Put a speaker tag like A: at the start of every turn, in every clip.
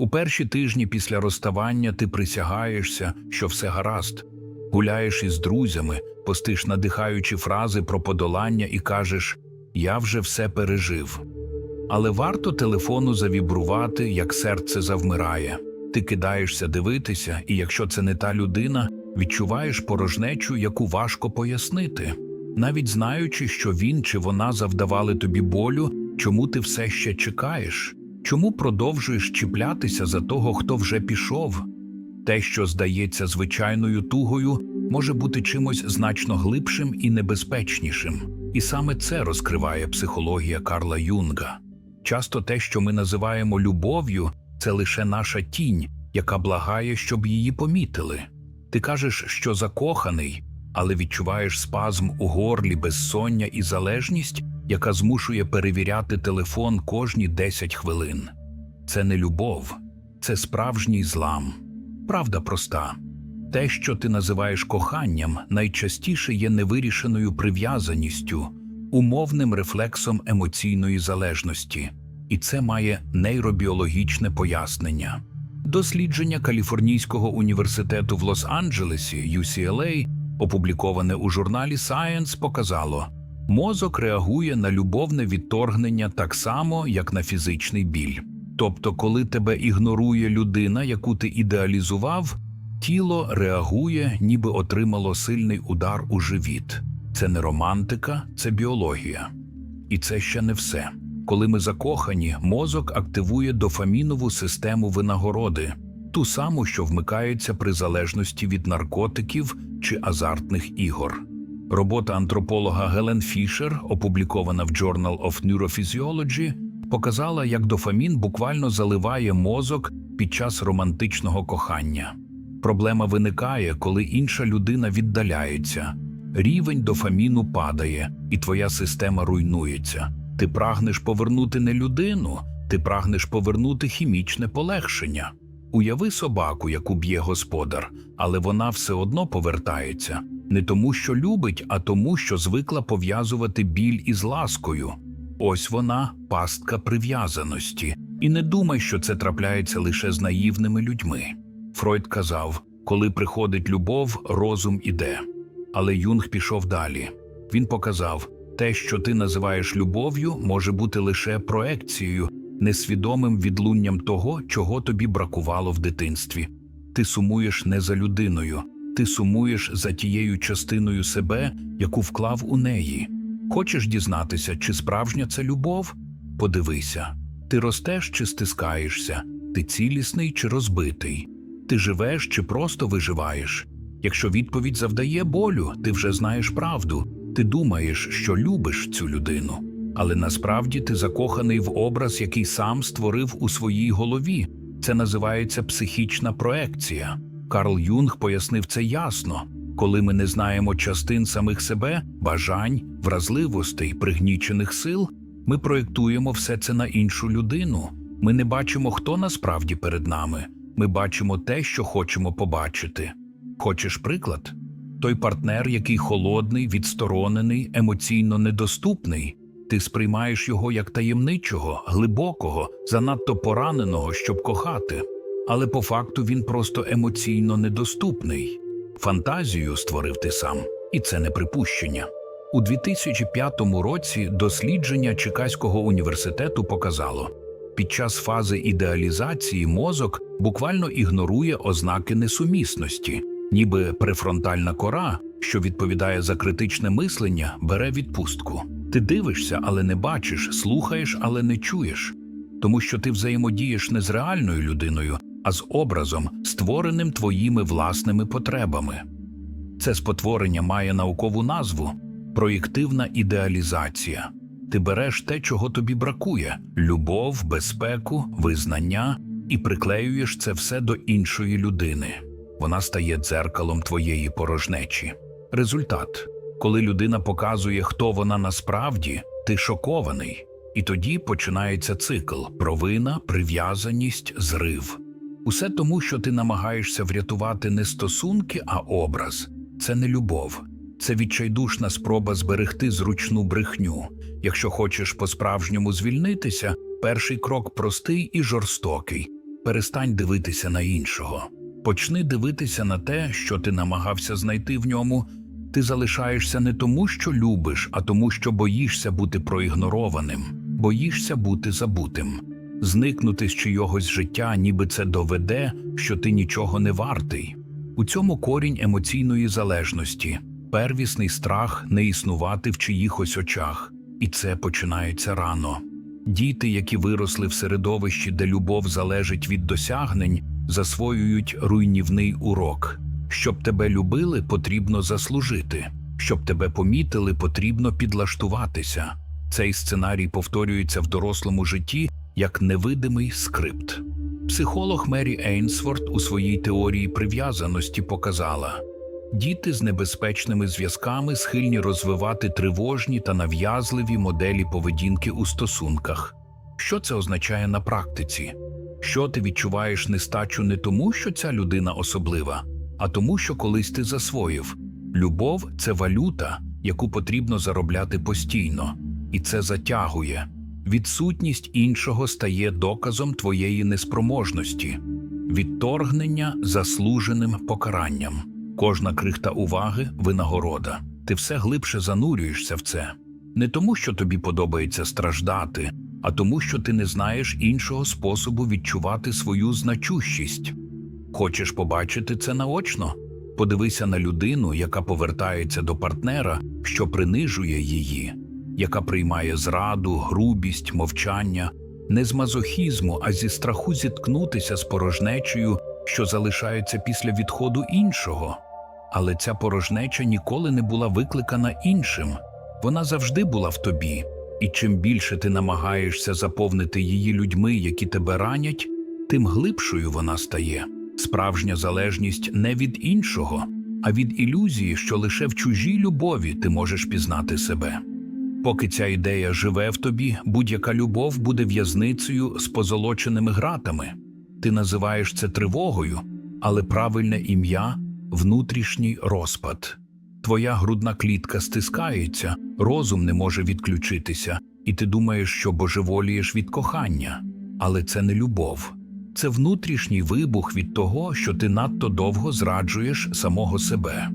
A: У перші тижні після розставання ти присягаєшся, що все гаразд, гуляєш із друзями, постиш надихаючі фрази про подолання і кажеш Я вже все пережив. Але варто телефону завібрувати, як серце завмирає. Ти кидаєшся дивитися, і якщо це не та людина, відчуваєш порожнечу, яку важко пояснити. Навіть знаючи, що він чи вона завдавали тобі болю, чому ти все ще чекаєш? Чому продовжуєш чіплятися за того, хто вже пішов? Те, що здається звичайною тугою, може бути чимось значно глибшим і небезпечнішим. І саме це розкриває психологія Карла Юнга. Часто те, що ми називаємо любов'ю, це лише наша тінь, яка благає, щоб її помітили. Ти кажеш, що закоханий, але відчуваєш спазм у горлі, безсоння і залежність, яка змушує перевіряти телефон кожні 10 хвилин. Це не любов, це справжній злам. Правда проста. Те, що ти називаєш коханням, найчастіше є невирішеною прив'язаністю, умовним рефлексом емоційної залежності, і це має нейробіологічне пояснення. Дослідження Каліфорнійського університету в Лос-Анджелесі UCLA, опубліковане у журналі Science, показало, мозок реагує на любовне відторгнення так само, як на фізичний біль. Тобто, коли тебе ігнорує людина, яку ти ідеалізував, тіло реагує, ніби отримало сильний удар у живіт. Це не романтика, це біологія. І це ще не все. Коли ми закохані, мозок активує дофамінову систему винагороди, ту саму, що вмикається при залежності від наркотиків чи азартних ігор. Робота антрополога Гелен Фішер, опублікована в Journal of Neurophysiology, показала, як дофамін буквально заливає мозок під час романтичного кохання. Проблема виникає, коли інша людина віддаляється. Рівень дофаміну падає, і твоя система руйнується. Ти прагнеш повернути не людину, ти прагнеш повернути хімічне полегшення. Уяви собаку, яку б'є господар, але вона все одно повертається не тому, що любить, а тому, що звикла пов'язувати біль із ласкою. Ось вона пастка прив'язаності. І не думай, що це трапляється лише з наївними людьми. Фройд казав: коли приходить любов, розум іде. Але Юнг пішов далі. Він показав, те, що ти називаєш любов'ю, може бути лише проекцією, несвідомим відлунням того, чого тобі бракувало в дитинстві. Ти сумуєш не за людиною, ти сумуєш за тією частиною себе, яку вклав у неї. Хочеш дізнатися, чи справжня це любов? Подивися. Ти ростеш чи стискаєшся, ти цілісний чи розбитий, ти живеш чи просто виживаєш. Якщо відповідь завдає болю, ти вже знаєш правду, ти думаєш, що любиш цю людину, але насправді ти закоханий в образ, який сам створив у своїй голові. Це називається психічна проекція. Карл Юнг пояснив це ясно. Коли ми не знаємо частин самих себе, бажань, вразливостей, пригнічених сил, ми проєктуємо все це на іншу людину. Ми не бачимо, хто насправді перед нами. Ми бачимо те, що хочемо побачити. Хочеш приклад? Той партнер, який холодний, відсторонений, емоційно недоступний. Ти сприймаєш його як таємничого, глибокого, занадто пораненого, щоб кохати. Але по факту він просто емоційно недоступний. Фантазію створив ти сам, і це не припущення. У 2005 році дослідження Чикаського університету показало, під час фази ідеалізації мозок буквально ігнорує ознаки несумісності, ніби префронтальна кора, що відповідає за критичне мислення, бере відпустку. Ти дивишся, але не бачиш, слухаєш, але не чуєш, тому що ти взаємодієш не з реальною людиною, а з образом, створеним твоїми власними потребами. Це спотворення має наукову назву проєктивна ідеалізація. Ти береш те, чого тобі бракує любов, безпеку, визнання, і приклеюєш це все до іншої людини. Вона стає дзеркалом твоєї порожнечі. Результат коли людина показує, хто вона насправді, ти шокований. І тоді починається цикл провина, прив'язаність, зрив. Усе тому, що ти намагаєшся врятувати не стосунки, а образ. Це не любов, це відчайдушна спроба зберегти зручну брехню. Якщо хочеш по-справжньому звільнитися, перший крок простий і жорстокий. перестань дивитися на іншого. Почни дивитися на те, що ти намагався знайти в ньому. Ти залишаєшся не тому, що любиш, а тому, що боїшся бути проігнорованим, боїшся бути забутим, зникнути з чийогось життя, ніби це доведе, що ти нічого не вартий. У цьому корінь емоційної залежності, первісний страх не існувати в чиїхось очах, і це починається рано. Діти, які виросли в середовищі, де любов залежить від досягнень, засвоюють руйнівний урок. Щоб тебе любили, потрібно заслужити. Щоб тебе помітили, потрібно підлаштуватися. Цей сценарій повторюється в дорослому житті як невидимий скрипт. Психолог Мері Ейнсворт у своїй теорії прив'язаності показала діти з небезпечними зв'язками схильні розвивати тривожні та нав'язливі моделі поведінки у стосунках. Що це означає на практиці? Що ти відчуваєш нестачу не тому, що ця людина особлива, а тому, що колись ти засвоїв. Любов це валюта, яку потрібно заробляти постійно, і це затягує. Відсутність іншого стає доказом твоєї неспроможності, відторгнення заслуженим покаранням. Кожна крихта уваги винагорода. Ти все глибше занурюєшся в це. Не тому, що тобі подобається страждати, а тому, що ти не знаєш іншого способу відчувати свою значущість. Хочеш побачити це наочно? Подивися на людину, яка повертається до партнера, що принижує її, яка приймає зраду, грубість, мовчання, не з мазохізму, а зі страху зіткнутися з порожнечею, що залишається після відходу іншого. Але ця порожнеча ніколи не була викликана іншим, вона завжди була в тобі, і чим більше ти намагаєшся заповнити її людьми, які тебе ранять, тим глибшою вона стає. Справжня залежність не від іншого, а від ілюзії, що лише в чужій любові ти можеш пізнати себе. Поки ця ідея живе в тобі, будь-яка любов буде в'язницею з позолоченими гратами. Ти називаєш це тривогою, але правильне ім'я внутрішній розпад. Твоя грудна клітка стискається, розум не може відключитися, і ти думаєш, що божеволієш від кохання. Але це не любов, це внутрішній вибух від того, що ти надто довго зраджуєш самого себе.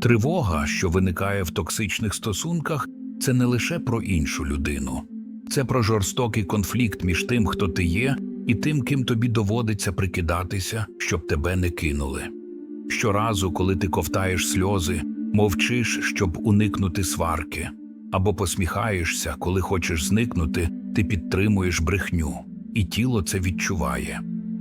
A: Тривога, що виникає в токсичних стосунках, це не лише про іншу людину, це про жорстокий конфлікт між тим, хто ти є, і тим, ким тобі доводиться прикидатися, щоб тебе не кинули. Щоразу, коли ти ковтаєш сльози, мовчиш, щоб уникнути сварки, або посміхаєшся, коли хочеш зникнути, ти підтримуєш брехню, і тіло це відчуває.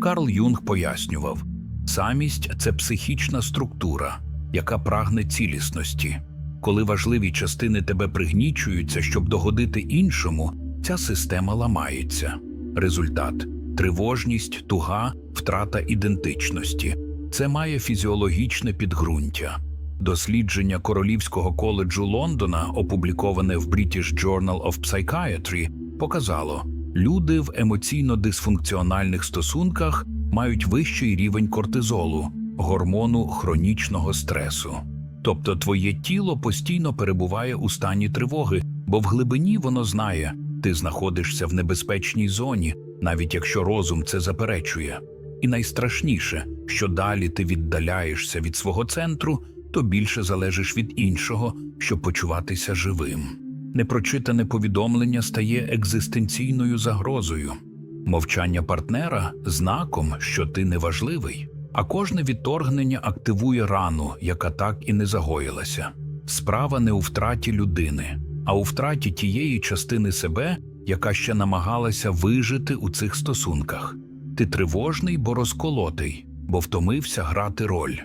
A: Карл Юнг пояснював самість це психічна структура, яка прагне цілісності. Коли важливі частини тебе пригнічуються, щоб догодити іншому, ця система ламається. Результат тривожність, туга, втрата ідентичності. Це має фізіологічне підґрунтя. Дослідження Королівського коледжу Лондона, опубліковане в British Journal of Psychiatry, показало, люди в емоційно-дисфункціональних стосунках мають вищий рівень кортизолу, гормону хронічного стресу. Тобто твоє тіло постійно перебуває у стані тривоги, бо в глибині воно знає, ти знаходишся в небезпечній зоні, навіть якщо розум це заперечує. І найстрашніше, що далі ти віддаляєшся від свого центру, то більше залежиш від іншого, щоб почуватися живим. Непрочитане повідомлення стає екзистенційною загрозою, мовчання партнера знаком, що ти неважливий, а кожне відторгнення активує рану, яка так і не загоїлася. Справа не у втраті людини, а у втраті тієї частини себе, яка ще намагалася вижити у цих стосунках. Ти тривожний, бо розколотий, бо втомився грати роль.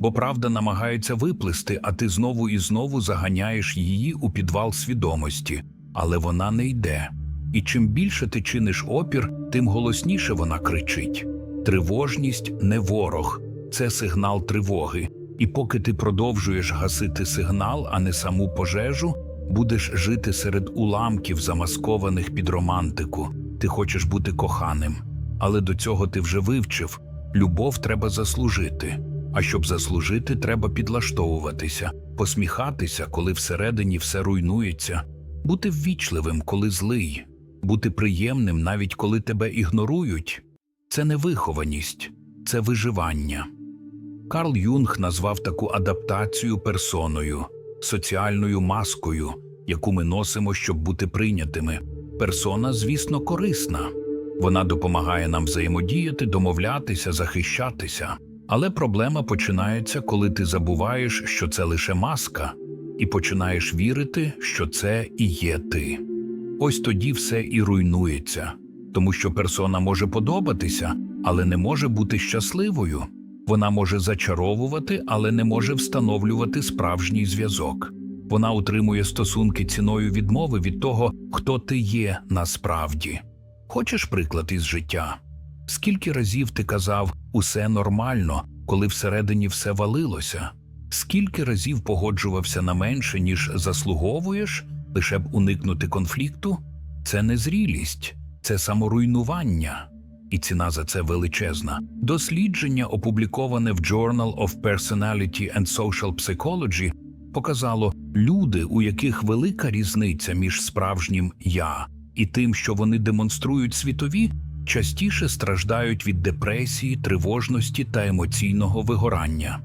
A: Бо правда намагається виплисти, а ти знову і знову заганяєш її у підвал свідомості, але вона не йде. І чим більше ти чиниш опір, тим голосніше вона кричить. Тривожність не ворог, це сигнал тривоги. І поки ти продовжуєш гасити сигнал, а не саму пожежу, будеш жити серед уламків, замаскованих під романтику. Ти хочеш бути коханим. Але до цього ти вже вивчив любов треба заслужити. А щоб заслужити, треба підлаштовуватися, посміхатися, коли всередині все руйнується, бути ввічливим, коли злий, бути приємним, навіть коли тебе ігнорують. Це не вихованість, це виживання. Карл Юнг назвав таку адаптацію персоною, соціальною маскою, яку ми носимо, щоб бути прийнятими. Персона, звісно, корисна. Вона допомагає нам взаємодіяти, домовлятися, захищатися. Але проблема починається, коли ти забуваєш, що це лише маска, і починаєш вірити, що це і є ти. Ось тоді все і руйнується, тому що персона може подобатися, але не може бути щасливою. Вона може зачаровувати, але не може встановлювати справжній зв'язок. Вона утримує стосунки ціною відмови від того, хто ти є насправді. Хочеш приклад із життя? Скільки разів ти казав усе нормально, коли всередині все валилося? Скільки разів погоджувався на менше, ніж заслуговуєш, лише б уникнути конфлікту? Це не зрілість, це саморуйнування. І ціна за це величезна. Дослідження, опубліковане в Journal of Personality and Social Psychology, показало люди, у яких велика різниця між справжнім я і тим, що вони демонструють світові, частіше страждають від депресії, тривожності та емоційного вигорання.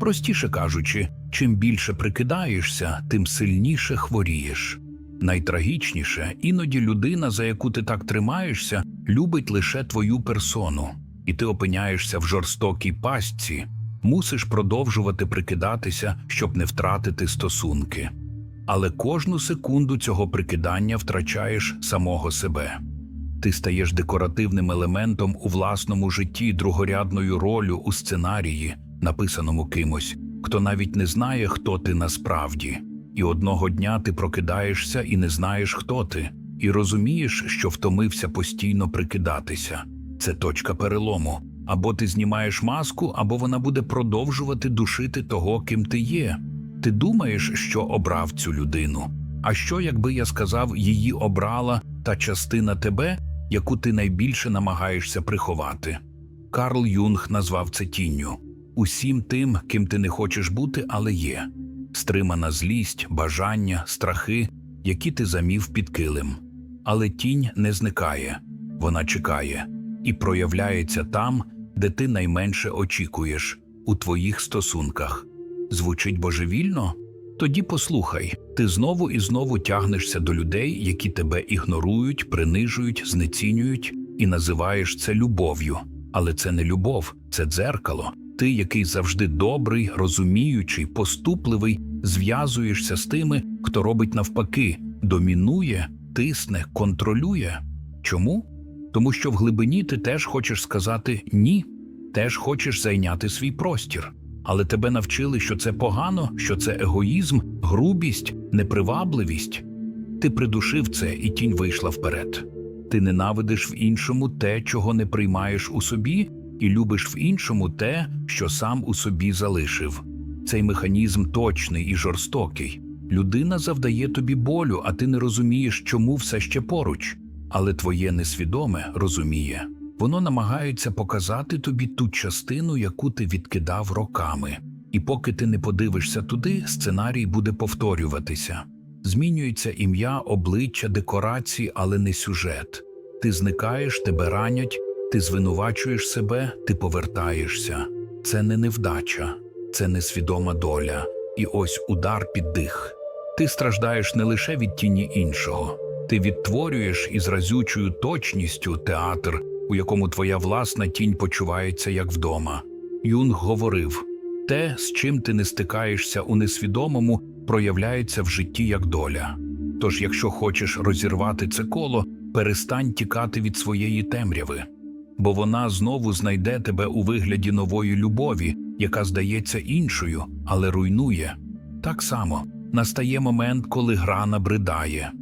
A: Простіше кажучи, чим більше прикидаєшся, тим сильніше хворієш. Найтрагічніше, іноді людина, за яку ти так тримаєшся, любить лише твою персону, і ти опиняєшся в жорстокій пастці, мусиш продовжувати прикидатися, щоб не втратити стосунки. Але кожну секунду цього прикидання втрачаєш самого себе. Ти стаєш декоративним елементом у власному житті, другорядною ролью у сценарії, написаному кимось, хто навіть не знає, хто ти насправді. І одного дня ти прокидаєшся і не знаєш, хто ти, і розумієш, що втомився постійно прикидатися. Це точка перелому. Або ти знімаєш маску, або вона буде продовжувати душити того, ким ти є. Ти думаєш, що обрав цю людину. А що, якби я сказав, її обрала та частина тебе, яку ти найбільше намагаєшся приховати? Карл Юнг назвав це тінню усім тим, ким ти не хочеш бути, але є стримана злість, бажання, страхи, які ти замів під килим. Але тінь не зникає, вона чекає і проявляється там, де ти найменше очікуєш, у твоїх стосунках. Звучить божевільно? Тоді послухай, ти знову і знову тягнешся до людей, які тебе ігнорують, принижують, знецінюють, і називаєш це любов'ю. Але це не любов, це дзеркало. Ти, який завжди добрий, розуміючий, поступливий, зв'язуєшся з тими, хто робить навпаки, домінує, тисне, контролює. Чому? Тому що в глибині ти теж хочеш сказати ні, теж хочеш зайняти свій простір. Але тебе навчили, що це погано, що це егоїзм, грубість, непривабливість. Ти придушив це, і тінь вийшла вперед. Ти ненавидиш в іншому те, чого не приймаєш у собі, і любиш в іншому те, що сам у собі залишив. Цей механізм точний і жорстокий. Людина завдає тобі болю, а ти не розумієш, чому все ще поруч. Але твоє несвідоме розуміє. Воно намагається показати тобі ту частину, яку ти відкидав роками. І поки ти не подивишся туди, сценарій буде повторюватися. Змінюється ім'я, обличчя, декорації, але не сюжет. Ти зникаєш, тебе ранять, ти звинувачуєш себе, ти повертаєшся. Це не невдача, це несвідома доля. І ось удар під дих. Ти страждаєш не лише від тіні іншого, ти відтворюєш із разючою точністю театр, у якому твоя власна тінь почувається як вдома. Юнг говорив те, з чим ти не стикаєшся у несвідомому, проявляється в житті як доля. Тож, якщо хочеш розірвати це коло, перестань тікати від своєї темряви, бо вона знову знайде тебе у вигляді нової любові, яка здається іншою, але руйнує. Так само настає момент, коли гра набридає.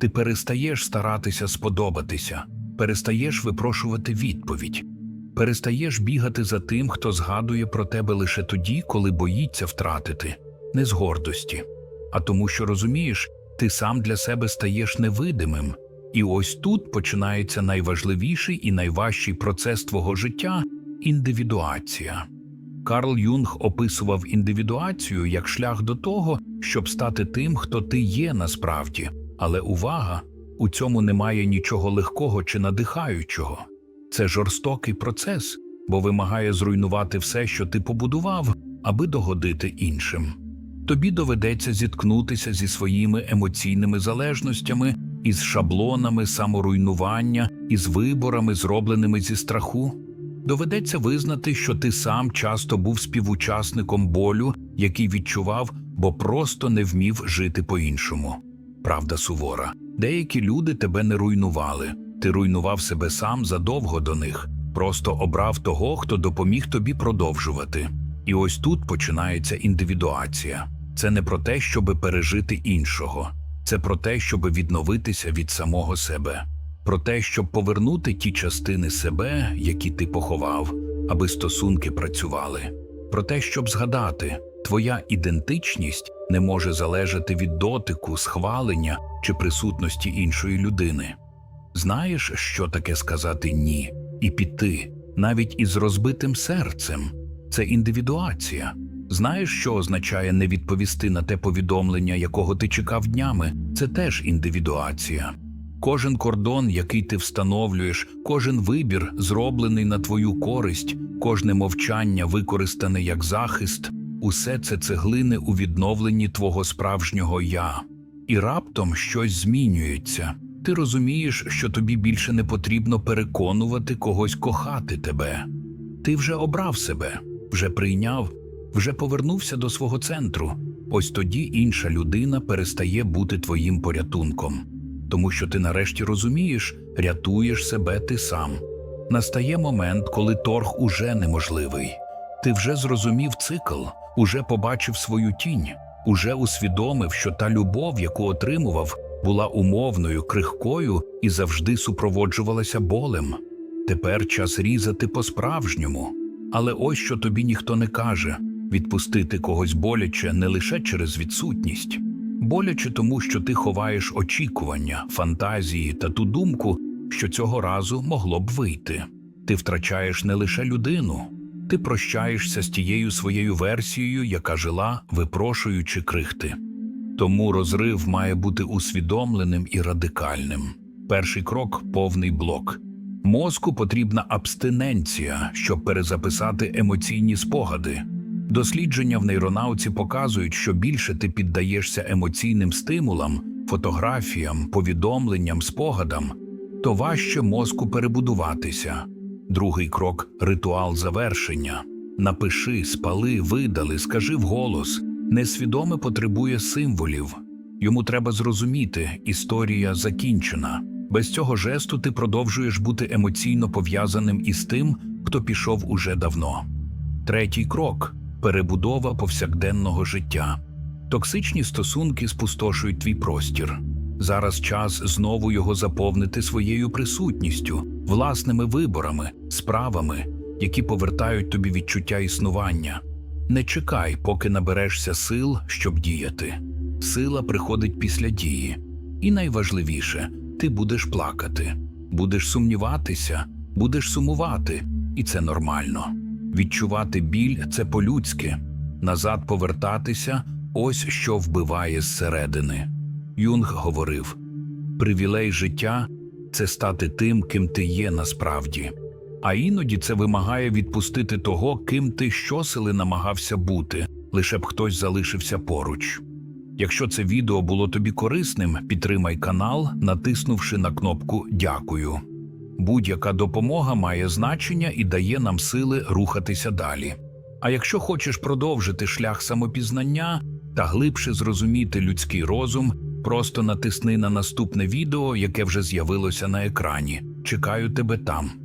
A: Ти перестаєш старатися сподобатися, перестаєш випрошувати відповідь, перестаєш бігати за тим, хто згадує про тебе лише тоді, коли боїться втратити, не з гордості, а тому, що розумієш, ти сам для себе стаєш невидимим. І ось тут починається найважливіший і найважчий процес твого життя індивідуація. Карл Юнг описував індивідуацію як шлях до того, щоб стати тим, хто ти є насправді. Але увага, у цьому немає нічого легкого чи надихаючого. Це жорстокий процес, бо вимагає зруйнувати все, що ти побудував, аби догодити іншим. Тобі доведеться зіткнутися зі своїми емоційними залежностями, із шаблонами саморуйнування, із виборами, зробленими зі страху. Доведеться визнати, що ти сам часто був співучасником болю, який відчував, бо просто не вмів жити по-іншому. Правда сувора. Деякі люди тебе не руйнували. Ти руйнував себе сам задовго до них, просто обрав того, хто допоміг тобі продовжувати. І ось тут починається індивідуація. Це не про те, щоби пережити іншого, це про те, щоби відновитися від самого себе, про те, щоб повернути ті частини себе, які ти поховав, аби стосунки працювали, про те, щоб згадати, твоя ідентичність не може залежати від дотику, схвалення чи присутності іншої людини. Знаєш, що таке сказати ні і піти, навіть із розбитим серцем це індивідуація. Знаєш, що означає не відповісти на те повідомлення, якого ти чекав днями, це теж індивідуація. Кожен кордон, який ти встановлюєш, кожен вибір, зроблений на твою користь, кожне мовчання, використане як захист, усе це цеглини у відновленні твого справжнього я. І раптом щось змінюється. Ти розумієш, що тобі більше не потрібно переконувати когось кохати тебе. Ти вже обрав себе, вже прийняв, вже повернувся до свого центру. Ось тоді інша людина перестає бути твоїм порятунком, тому що ти нарешті розумієш, рятуєш себе ти сам. Настає момент, коли торг уже неможливий. Ти вже зрозумів цикл, уже побачив свою тінь, уже усвідомив, що та любов, яку отримував, була умовною, крихкою і завжди супроводжувалася болем. Тепер час різати по-справжньому. Але ось що тобі ніхто не каже відпустити когось боляче не лише через відсутність, боляче тому, що ти ховаєш очікування, фантазії та ту думку, що цього разу могло б вийти. Ти втрачаєш не лише людину, ти прощаєшся з тією своєю версією, яка жила, випрошуючи крихти. Тому розрив має бути усвідомленим і радикальним. Перший крок повний блок. Мозку потрібна абстиненція, щоб перезаписати емоційні спогади. Дослідження в нейронауці показують, що більше ти піддаєшся емоційним стимулам, фотографіям, повідомленням, спогадам, то важче мозку перебудуватися. Другий крок ритуал завершення. Напиши, спали, видали, скажи вголос. Несвідоме потребує символів. Йому треба зрозуміти, історія закінчена. Без цього жесту ти продовжуєш бути емоційно пов'язаним із тим, хто пішов уже давно. Третій крок перебудова повсякденного життя. Токсичні стосунки спустошують твій простір. Зараз час знову його заповнити своєю присутністю, власними виборами, справами, які повертають тобі відчуття існування. Не чекай, поки наберешся сил, щоб діяти. Сила приходить після дії. І найважливіше, ти будеш плакати, будеш сумніватися, будеш сумувати, і це нормально. Відчувати біль це по-людськи, назад повертатися ось що вбиває зсередини. Юнг говорив: привілей життя це стати тим, ким ти є насправді. А іноді це вимагає відпустити того, ким ти щосили намагався бути, лише б хтось залишився поруч. Якщо це відео було тобі корисним, підтримай канал, натиснувши на кнопку Дякую. Будь-яка допомога має значення і дає нам сили рухатися далі. А якщо хочеш продовжити шлях самопізнання та глибше зрозуміти людський розум, просто натисни на наступне відео, яке вже з'явилося на екрані. Чекаю тебе там.